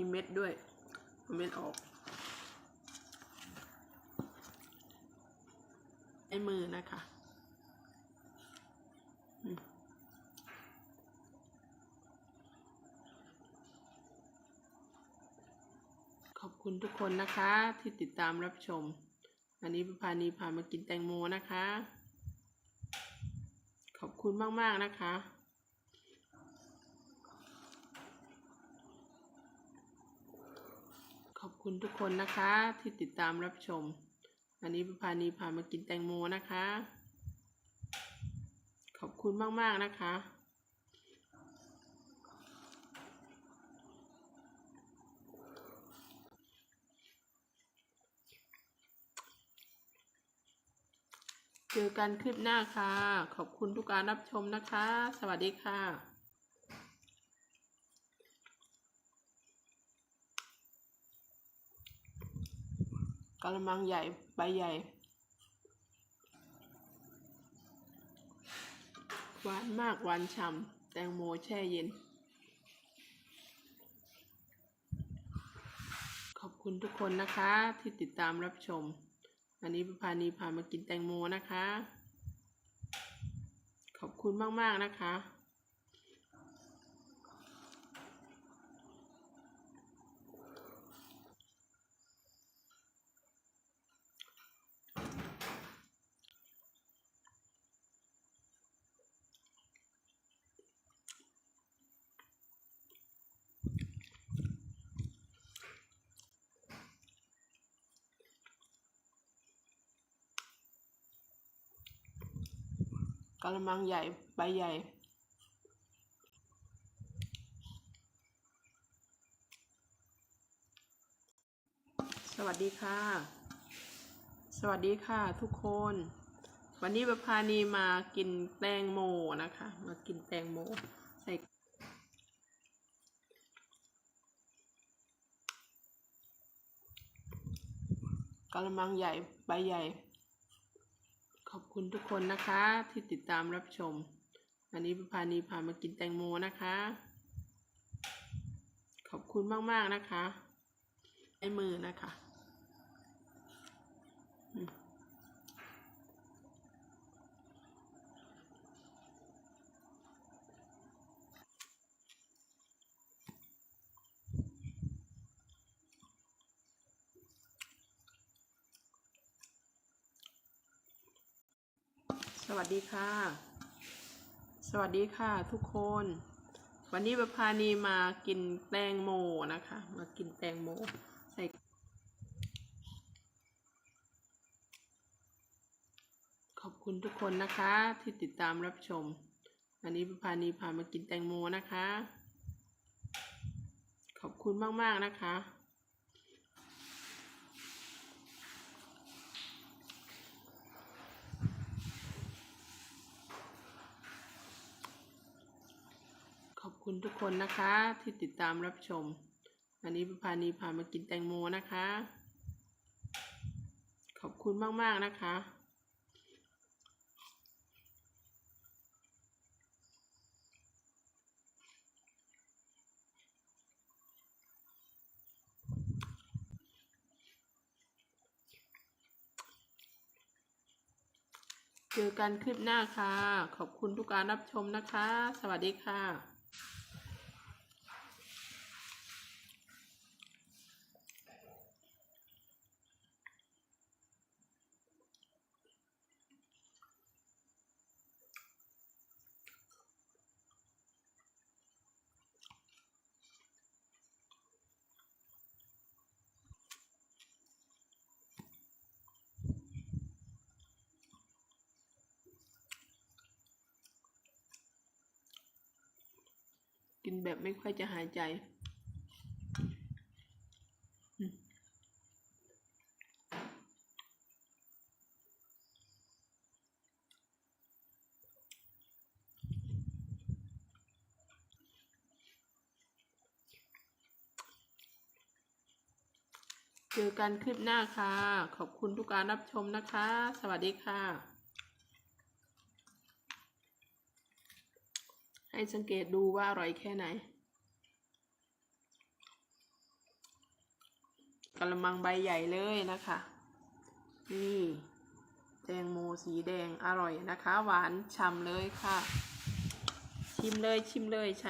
มีเม็ดด้วยเม็ดออก ไอ้มือนะคะขอบคุณทุกคนนะคะที่ติดตามรับชม อันนี้พานีพามากินแตงโมนะคะ ขอบคุณมาก ๆ นะคะ ขอบ คุณทุกคนนะคะที่ติดตามรับชม อันนี้ประพานีพามากินแตงโมนะคะ ขอบคุณมาก ๆ นะคะ เจอกันคลิปหน้าค่ะ ขอบคุณทุกการรับชมนะคะ สวัสดีค่ะ กระมังใหญ่ ใบใหญ่ หวานมากหวานฉ่ำแตงโมแช่เย็น ขอบคุณทุกคนนะคะที่ติดตามรับชม อันนี้พานีพามากินแตงโมนะคะ ขอบคุณมาก ๆ นะคะ กระมังใหญ่ ใบใหญ่ สวัสดีค่ะ สวัสดีค่ะทุกคน วันนี้ประพานีมากินแตงโมนะคะ มากินแตงโมใส่กระมังใหญ่ ใบใหญ่ คุณทุกคนนะคะที่ติดตามรับชมอันนี้ประพานีพามากินแตงโมนะคะ ขอบคุณมาก ๆ นะคะไอ้มือนะคะ สวัสดีค่ะ สวัสดีค่ะทุกคน วันนี้ประพานีมากินแตงโมนะคะ มากินแตงโมใส่ขอบคุณทุกคนนะคะ ที่ติดตามรับชมอันนี้ประพานีพามากินแตงโมนะคะ ขอบคุณมาก ๆ นะคะ คุณทุกคนนะคะที่ติดตามรับชม อันนี้ประพานีพามากินแตงโมนะคะ ขอบคุณมาก ๆ นะคะ เจอกันคลิปหน้าค่ะ ขอบคุณทุกการรับชมนะคะ สวัสดีค่ะ กินแบบไม่ค่อยจะหายใจเจอกันคลิปหน้าค่ะ ขอบคุณทุกการรับชมนะคะ สวัสดีค่ะ ให้สังเกตดูว่าอร่อยแค่ไหนกระมังใบใหญ่เลยนะคะ นี่แตงโมสีแดงอร่อยนะคะ หวานฉ่ำเลยค่ะ ชิมเลยชิมเลยใช้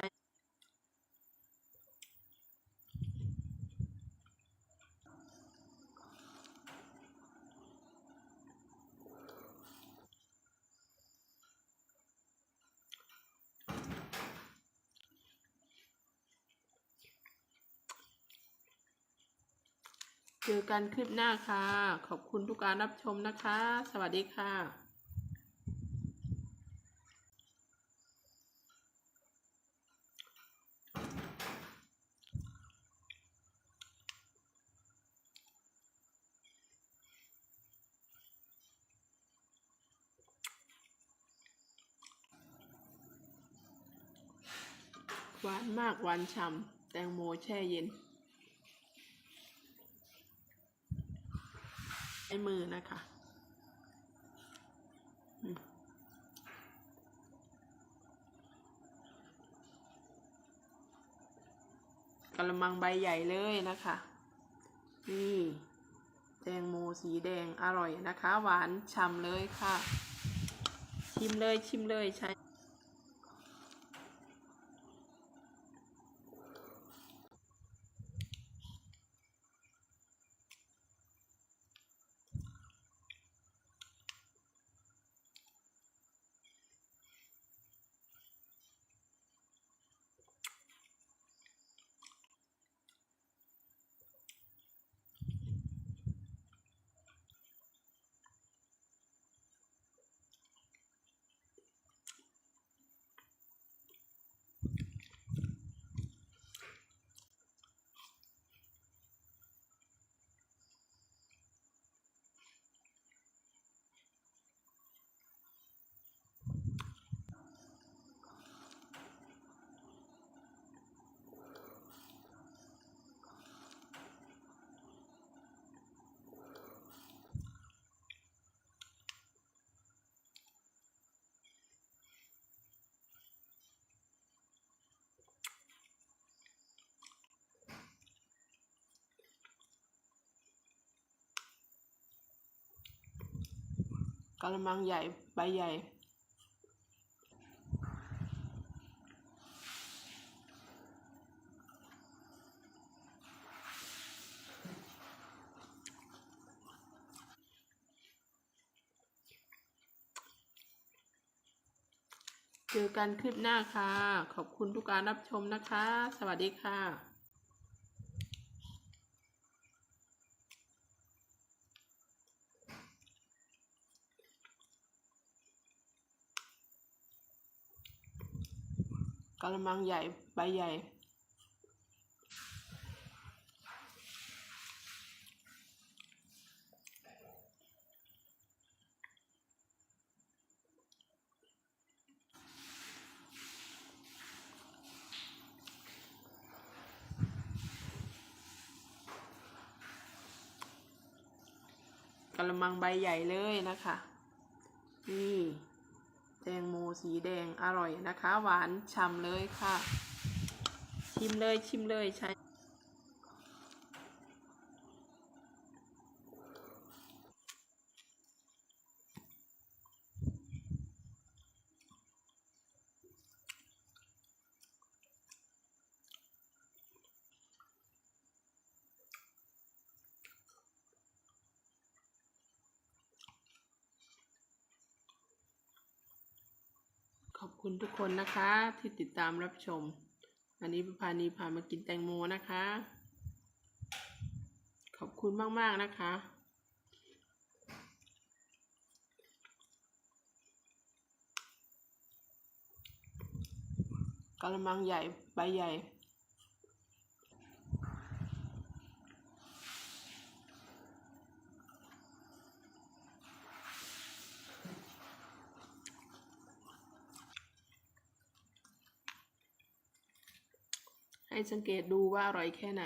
เจอกันคลิปหน้าค่ะ ขอบคุณทุกการรับชมนะคะ สวัสดีค่ะหวานมากหวานฉ่ำแตงโมแช่เย็น ช้มือนะคะกระมังใบใหญ่เลยนะคะ นี่แตงโมสีแดงอร่อยนะคะ หวานฉ่ำเลยค่ะ ชิมเลยชิมเลยใช้ กระมังใหญ่ ใบใหญ่ เจอกันคลิปหน้าค่ะ ขอบคุณทุกการรับชมนะคะ สวัสดีค่ะ กระมังใหญ่ ใบใหญ่ กระมังใบใหญ่เลยนะคะ นี่ แตงโมสีแดงอร่อยนะคะ หวานฉ่ำเลยค่ะ ชิมเลยชิมเลยใช้ ขอบคุณทุกคนนะคะที่ติดตามรับชม อันนี้ประพานีพามากินแตงโมนะคะ ขอบคุณมากๆนะคะ กระมังใหญ่ ใบใหญ่ สังเกตดูว่าอร่อยแค่ไหน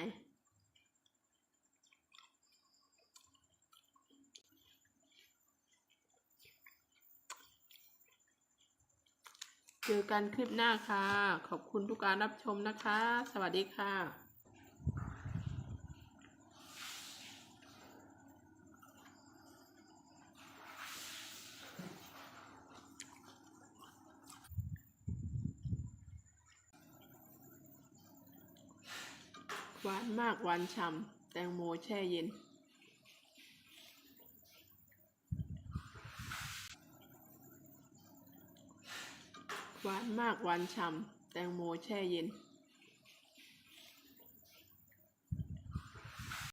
เจอกันคลิปหน้าค่ะ ขอบคุณทุกการรับชมนะคะ สวัสดีค่ะ หวานมากหวานฉ่ำแตงโมแช่เย็น หวานมากหวานฉ่ำแตงโมแช่เย็น